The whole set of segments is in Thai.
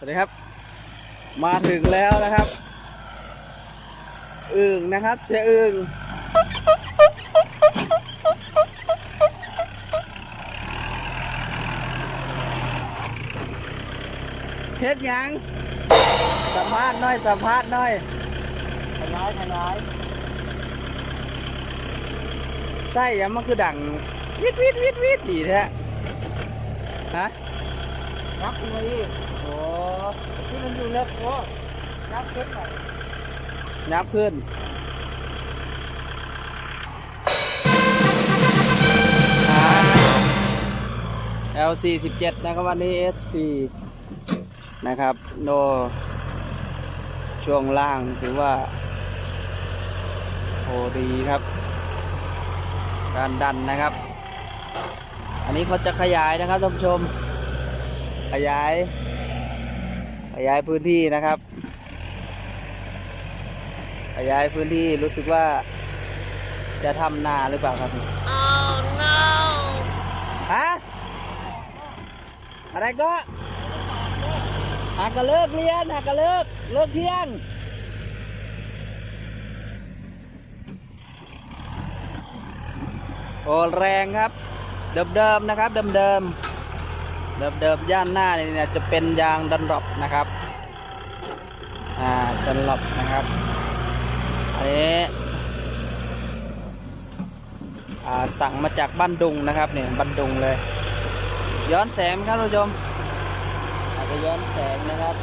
สวัสดีครับ มาถึงแล้วนะครับอึ่งนะครับเชออึ่งเฮ็ดหยังสัมภาษณ์หน่อยสัมภาษณ์หน่อยทำร้ายทำร้ายใช่ยังมันคือดังวิดวิดวิดวิดดีแท้ฮะยับขึ้นมาอีกโอ้ ที่มันอยู่เล็กโอ้ยับขึ้นหน่อยยับขึ้น L47 นะครับวันนี้ SP นะครับโนช่วงล่างถือว่าโอดีครับ การดันนะครับ อันนี้เขาจะขยายนะครับท่านผู้ชม ขยาย ขยายพื้นที่นะครับ ขยายพื้นที่รู้สึกว่าจะทำนาหรือเปล่าครับ oh no ฮะอะไรก็หากก็เลิกเรียนหากก็เลิกเลิกเที่ยงโอ้แรงครับ เดิมๆนะครับ เดิมๆ เดิมๆย่านหน้านี่เนี่ยจะเป็นยางดันรอบนะครับอ่าดันรอบนะครับอันนี้อ่าสั่งมาจากบ้านดุงนะครับเนี่ยบ้านดุงเลย ย้อนแสงครับท่านผู้ชมอาจจะย้อนแสงนะครับ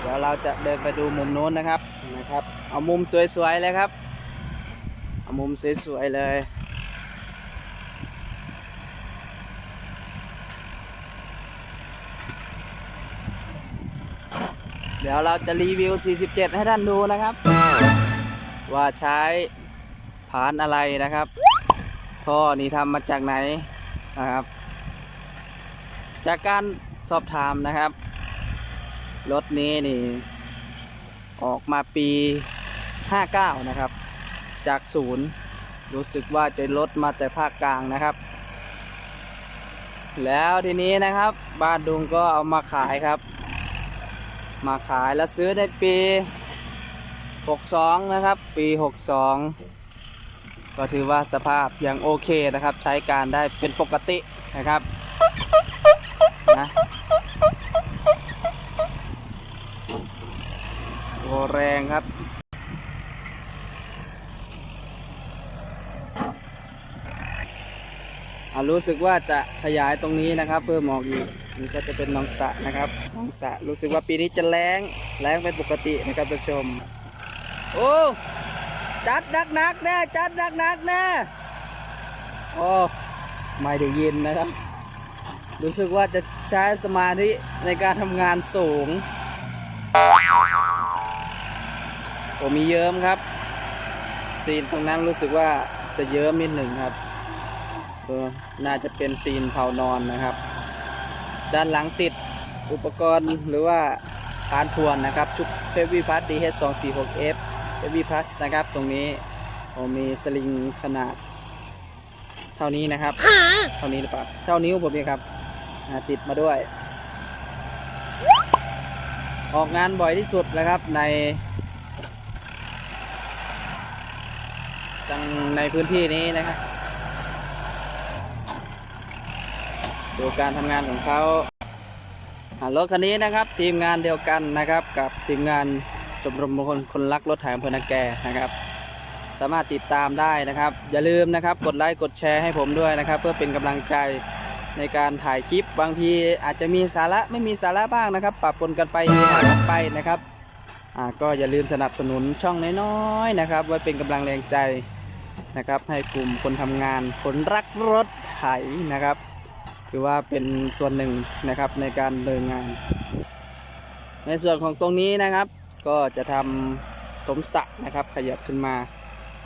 เดี๋ยวเราจะเดินไปดูมุมนู้นนะครับนะครับ เอามุมสวยๆเลยครับ เอามุมสวยๆเลย เดี๋ยวเราจะรีวิว 47 ให้ท่านดูนะครับ ว่าใช้ผานอะไรนะครับ ท่อนี้ทำมาจากไหนนะครับ จากการสอบถามนะครับ รถนี้นี่ ออกมาปี 59 นะครับ จากศูนย์รู้สึกว่าจะลดมาแต่ภาคกลางนะครับ แล้วทีนี้นะครับ บ้านดุงก็เอามาขายครับ มาขายแล้วซื้อในปี 62 นะครับ ปี 62 ก็ถือว่าสภาพยังโอเคนะครับ ใช้การได้เป็นปกตินะครับนะโอแรงครับรู้สึกว่าจะขยายตรงนี้นะครับ เพิ่มออกอีก นี่ก็จะเป็นหน้องสะนะครับหน้องสะรู้สึกว่าปีนี้จะแรงแรงเป็นปกตินะครับท่านผู้ชม โอ้จัดนักนักแน่จัดนักนักแน่โอ้ไม่ได้ยินนะครับ รู้สึกว่าจะใช้สมาธิในการทำงานสูงโอ้มีเยิ้มครับ ซีนตรงนั้นรู้สึกว่าจะเยิ้มนิดหนึ่งครับเออน่าจะเป็นซีนเผานอนนะครับ ด้านหลังติดอุปกรณ์หรือว่าพานทวนนะครับ ชุดเ e วี่พัส DH246F Heavy Plus นะครับ ตรงนี้ผมมีสลิงขนาด เท่านี้นะครับ เท่านี้หรือเปล่า เท่านิ้วผมเองครับติดมาด้วย ออกงานบ่อยที่สุดนะครับในจังในพื้นที่นี้นะครับ ดูการทำงานของเขารถคันนี้นะครับ ทีมงานเดียวกันนะครับ กับทีมงานชมรมคนคนรักรถไถอำเภอนาแกนะครับ สามารถติดตามได้นะครับ อย่าลืมนะครับ กดไลค์กดแชร์ให้ผมด้วยนะครับ เพื่อเป็นกำลังใจในการถ่ายคลิปบางทีอาจจะมีสาระไม่มีสาระบ้างนะครับ ปรับปนกันไปหากันไปนะครับก็อย่าลืมสนับสนุนช่องน้อยๆนะครับ ไว้เป็นกำลังแรงใจนะครับ ให้กลุ่มคนทำงานคนรักรถไถนะครับ ถือว่าเป็นส่วนหนึ่งนะครับในการเดินงาน ในส่วนของตรงนี้นะครับ ก็จะทำถมสระนะครับ ขยับขึ้นมา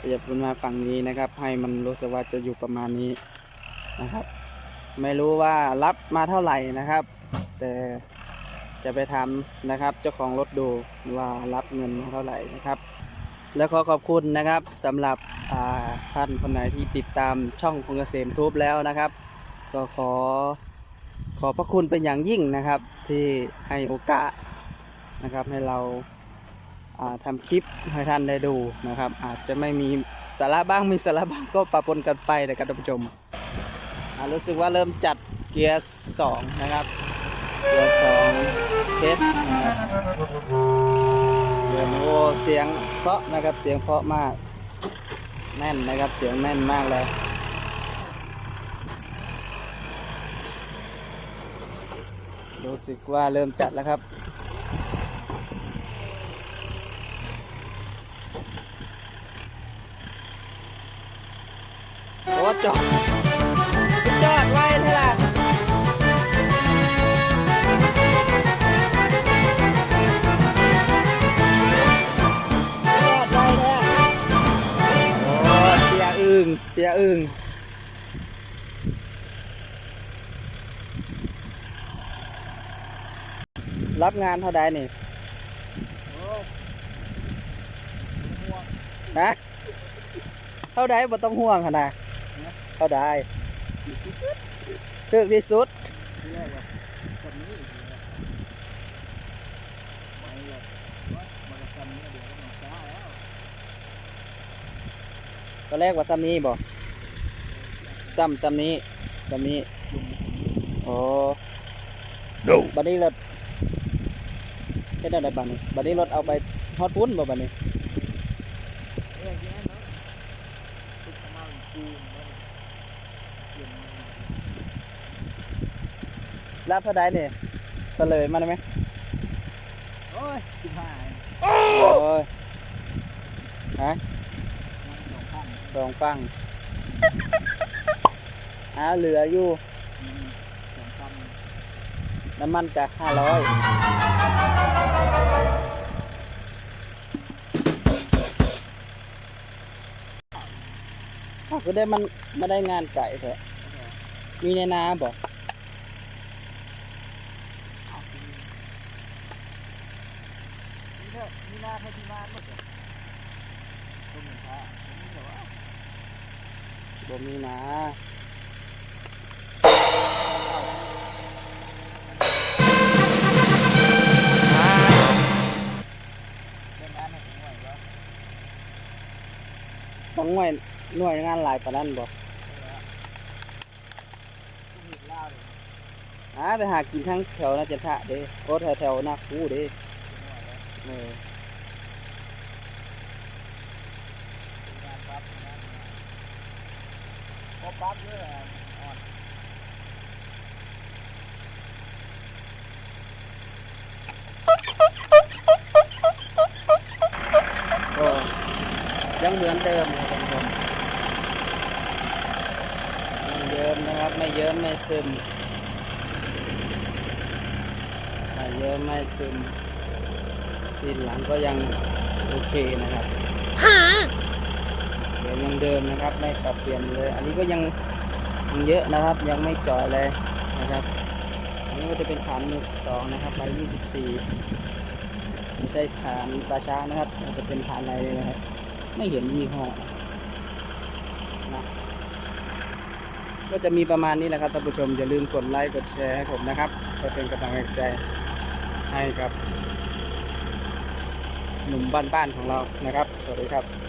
ขยับขึ้นมาฝั่งนี้นะครับ ให้มันรู้สึกว่าจะอยู่ประมาณนี้นะครับ ไม่รู้ว่ารับมาเท่าไหร่นะครับ แต่จะไปทำนะครับ เจ้าของรถดูว่ารับเงินเท่าไหร่นะครับแล้วขอขอบคุณนะครับสำหรับท่านคนไหนที่ติดตามช่องพงเกษมทูบแล้วนะครับ ก็ขอขอพระคุณเป็นอย่างยิ่งนะครับ ที่ให้โอกาสนะครับให้เราาทำคลิปให้ท่านได้ดูนะครับ อาจจะไม่มีสาระบ้างมีสาระบ้างก็ปะปนกันไปนะครับท่านผู้ชมรู้สึกว่าเริ่มจัดเกียร์สองนะครับเกียร์สองเทสเดี๋ยวโอ้เสียงเพราะนะครับเสียงเพราะมากแน่นนะครับเสียงแน่นมากเลย รู้สึกว่าเริ่มจัดแล้วครับ โอ้จอดจอดไว้เท่าไหร่จอดไว้แท้โอ้เสียอึ้งเสียอึ้ง รับงานเท่าใดนี่โอ้ยห่วงฮะเท่าใดบ่ต้องห่วงขนาดเท่าใดถึกที่สุดที่แรกว่าคนนี้อีกแล้วไม่หรอกว่ามันจะทำเนี่ยเดี๋ยวมันช้าแล้วตอนแรกว่าซ้ำนี้บ่ซ้ำซ้ำนี้ซ้ำนี้โอ้บัดนี้รถเฮ็ดได้บัดนี้บัดนี้รถเอาไปฮอดปุ้นบ่บัดนี้เรื่องที่นั่นเนาะติดเข้ามาเป็นปูนแล้วเปลี่ยนมารับเท่าใดนี่เสลยมาได้ไหมโอ้ยสิบห้าโอ้ยมันสองพันสองฟังอ้าวเหลืออยู่มันสองพัน น้ำมันกะห้าร้อยก็ได้มันมาได้งานไก่เถอะ มีในนาบอกมีเถอะมีนาเท่าที่บ้าหมดเลยต้นเหมือนพระนี่เหรอวะบ่มีนา หน่วยหน่วยงานหลายปานนั้นบอกหล้าเลยอ่าไปหากินทั้งแถวนาจันทะเด้โอ้แถวแถวนาคูเด้เออปั๊บงานมาพอปั๊บเยอ่อนยังเหมือนเดิมครับท่านผู้ชมยังเยิ้มนะครับ ไม่เยิ้มไม่ซึม ไม่เยิ้มไม่ซึมสีนหลังก็ยังโอเคนะครับเดี๋ยวยังเดิมนะครับ ไม่ปรับเปลี่ยนเลย อันนี้ก็ยังยังเยอะนะครับ ยังไม่จ่อยเลยนะครับ อันนี้ก็จะเป็นฐานมือสองนะครับใบยี่สิบสี่ไม่ใช่ฐานตาช้างนะครับมันจะเป็นฐานอะไรเลยนะครับ ไม่เห็นยี่ห้อนะ ก็จะมีประมาณนี้แหละครับท่านผู้ชมอย่าลืมกดไลค์กดแชร์ให้ผมนะครับเพื่อเป็นกำลังใจให้กับหนุ่มบ้านๆของเรานะครับ สวัสดีครับ